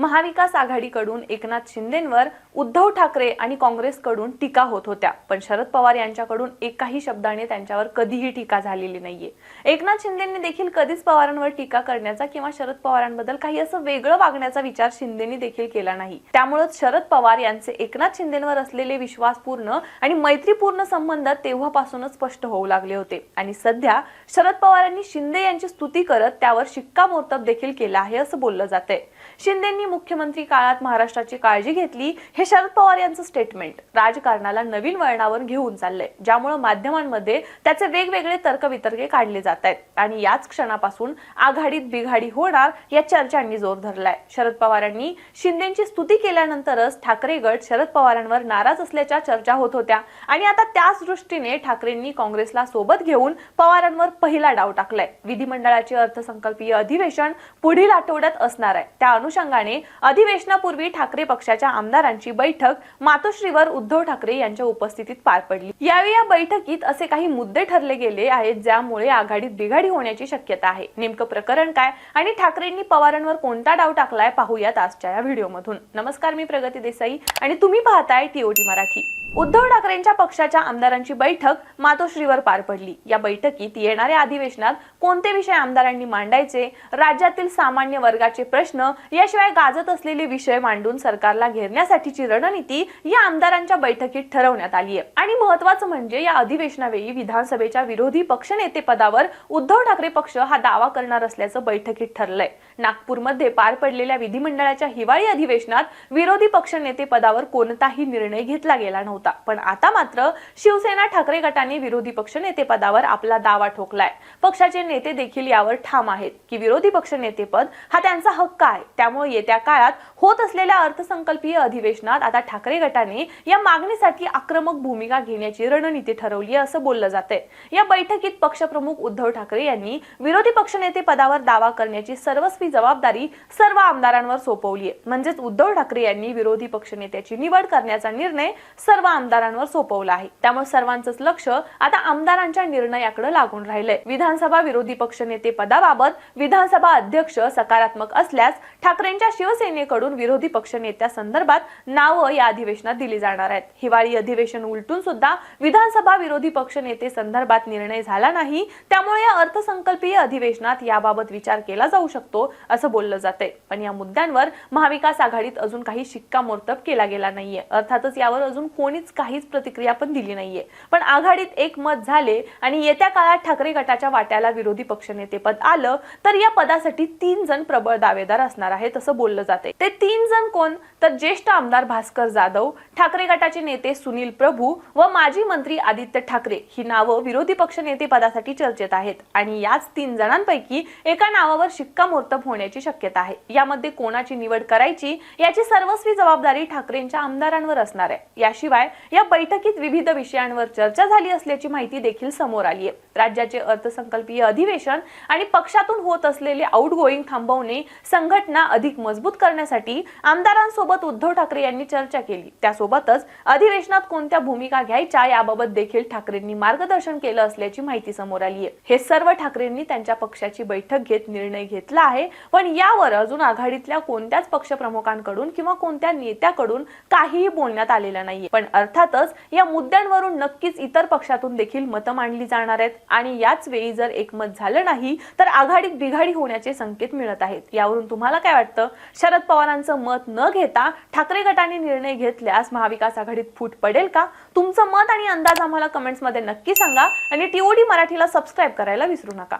महाविकास आघाडीकडून एकनाथ शिंदेंवर उद्धव ठाकरे आणि काँग्रेसकडून टीका होत होत्या. पण शरद पवार यांच्याकडून एकाही शब्दाने त्यांच्यावर कधीही टीका झालेली नाहीये. एकनाथ शिंदेंनी देखील कधीच पवारांवर टीका करण्याचा किंवा शरद पवारांबद्दल काही असं वेगळं वागण्याचा विचार शिंदेनी देखील केला नाही. त्यामुळेच शरद पवार यांचे एकनाथ शिंदेंवर असलेले विश्वासपूर्ण आणि मैत्रीपूर्ण संबंध तेव्हापासूनच स्पष्ट होऊ लागले होते. आणि सध्या शरद पवारांनी शिंदे यांची स्तुती करत त्यावर शिक्कामोर्तब देखील केला आहे असं बोललं जातंय. शिंदेंनी मुख्यमंत्री काळात महाराष्ट्राची काळजी घेतली हे शरद पवार यांचं स्टेटमेंट राजकारणाला नवीन वळणावर घेऊन चाललंय ज्यामुळे माध्यमांमध्ये त्याचे वेगवेगळे तर्कवितर्के काढले जात आहेत. आणि याच क्षणापासून आघाडीत बिघाडी होणार या चर्चांनी जोर धरलाय. शरद पवारांनी शिंदेची स्तुती केल्यानंतरच ठाकरे गट शरद पवारांवर नाराज असल्याच्या चर्चा होत होत्या. आणि आता त्याच दृष्टीने ठाकरेंनी काँग्रेसला सोबत घेऊन पवारांवर पहिला डाव टाकलाय. विधिमंडळाचे अर्थसंकल्पीय अधिवेशन पुढील आठवड्यात असणार आहे. त्या अनुषंगाने अधिवेशनापूर्वी ठाकरे पक्षाच्या आमदारांची बैठक मातोश्रीवर उद्धव ठाकरे यांच्या उपस्थितीत पार पडली. यावेळी या बैठकीत असे काही मुद्दे ठरले गेले आहेत ज्यामुळे आघाडीत बिघाडी होण्याची शक्यता आहे. नेमकं प्रकरण काय आणि ठाकरेंनी पवारांवर कोणता डाव टाकलाय पाहूयात आजच्या या व्हिडिओमधून. नमस्कार मी प्रगती देसाई आणि तुम्ही पाहताय टीओटी मराठी. उद्धव ठाकरेंच्या पक्षाच्या आमदारांची बैठक मातोश्रीवर पार पडली. या बैठकीत येणाऱ्या अधिवेशनात कोणते विषय आमदारांनी मांडायचे राज्यातील सामान्य वर्गाचे प्रश्न याशिवाय गाजत असलेले विषय मांडून सरकारला घेरण्यासाठीची रणनीती या आमदारांच्या बैठकीत ठरवण्यात आली आहे. आणि महत्वाचं म्हणजे या अधिवेशनावेळी विधानसभेच्या विरोधी पक्षनेते पदावर उद्धव ठाकरे पक्ष हा दावा करणार असल्याचं बैठकीत ठरलंय. नागपूरमध्ये पार पडलेल्या विधिमंडळाच्या हिवाळी अधिवेशनात विरोधी पक्षनेते पदावर कोणताही निर्णय घेतला गेला नव्हता. पण आता मात्र शिवसेना ठाकरे गटाने विरोधी पक्षनेते पदावर आपला दावा ठोकलाय. पक्षाचे नेते देखील यावर ठाम आहेत की विरोधी पक्षनेतेपद हा त्यांचा हक्क आहे. त्यामुळे येत्या काळात होत असलेल्या अर्थसंकल्पीय अधिवेशनात आता ठाकरे गटाने या मागणीसाठी आक्रमक भूमिका घेण्याची रणनीती ठरवली आहे असं बोललं जातंय. या बैठकीत पक्षप्रमुख उद्धव ठाकरे यांनी विरोधी पक्षनेते पदावर दावा करण्याची सर्वस्वी जबाबदारी सर्व आमदारांवर सोपवली आहे. म्हणजेच उद्धव ठाकरे यांनी विरोधी पक्षनेत्याची निवड करण्याचा निर्णय सर्व आमदारांवर सोपवला आहे. त्यामुळे सर्वांचंच लक्ष आता आमदारांच्या निर्णयाकडे लागून राहिलंय. विधानसभा विरोधी पक्षनेते पदाबाबत विधानसभा अध्यक्ष सकारात्मक असल्यास ठाकरेंच्या शिव शिवसेनेकडून विरोधी पक्षनेत्या संदर्भात नावं या अधिवेशनात दिली जाणार आहेत. हिवाळी अधिवेशन उलटून सुद्धा विधानसभा विरोधी पक्षनेते संदर्भात निर्णय झाला नाही त्यामुळे या अर्थसंकल्पीय अधिवेशनात याबाबत विचार केला जाऊ शकतो असं बोललं जातंय. पण या मुद्द्यांवर महाविकास आघाडीत अजून काही शिक्कामोर्तब केला गेला नाहीये. अर्थातच यावर अजून कोणीच काहीच प्रतिक्रिया पण दिली नाहीये. पण आघाडीत एक मत झाले आणि येत्या काळात ठाकरे गटाच्या वाट्याला विरोधी पक्षनेतेपद आलं तर या पदासाठी तीन जण प्रबळ दावेदार असणार आहेत असं बोललं जाते. ते तीन जण कोण? तर ज्येष्ठ आमदार भास्कर जाधव ठाकरे गटाचे नेते सुनील प्रभू व माजी मंत्री आदित्य ठाकरे. ही नावं विरोधी पक्षनेते पदासाठी चर्चेत आहेत आणि याच तीन जणांपैकी एका नावावर शिक्कामोर्तब होण्याची शक्यता आहे. यामध्ये कोणाची निवड करायची याची सर्वस्वी जबाबदारी ठाकरेंच्या आमदारांवर असणार आहे. याशिवाय या बैठकीत विविध विषयांवर चर्चा झाली असल्याची माहिती देखील समोर आली आहे. राज्याचे अर्थसंकल्पीय अधिवेशन आणि पक्षातून होत असलेले आउटगोईंग थांबवणे संघटना अधिक मजबूत मजबूत करण्यासाठी आमदारांसोबत उद्धव ठाकरे यांनी चर्चा केली. त्यासोबतच अधिवेशनात कोणत्या भूमिका घ्यायच्या याबाबत देखील ठाकरेंनी मार्गदर्शन केलं असल्याची माहिती समोर आली आहे हे सर्व ठाकरेंनी त्यांच्या पक्षाची बैठक घेत निर्णय घेतला आहे. पण यावर अजून आघाडीतल्या कोणत्याच पक्षप्रमुखांकडून किंवा कोणत्या नेत्याकडून काहीही बोलण्यात आलेलं नाहीये. पण अर्थातच या मुद्द्यांवरून नक्कीच इतर पक्षातून देखील मतं मांडली जाणार आहेत. आणि याच वेळी जर एकमत झालं नाही तर आघाडीत बिघाडी होण्याचे संकेत मिळत आहेत. यावरून तुम्हाला काय वाटतं? शरद पवारांचं मत न घेता ठाकरे गटाने निर्णय घेतल्यास महाविकास आघाडीत फूट पडेल का? तुमचं मत आणि अंदाज आम्हाला कमेंट्समध्ये नक्की सांगा आणि टीओडी मराठीला सबस्क्राईब करायला विसरू नका.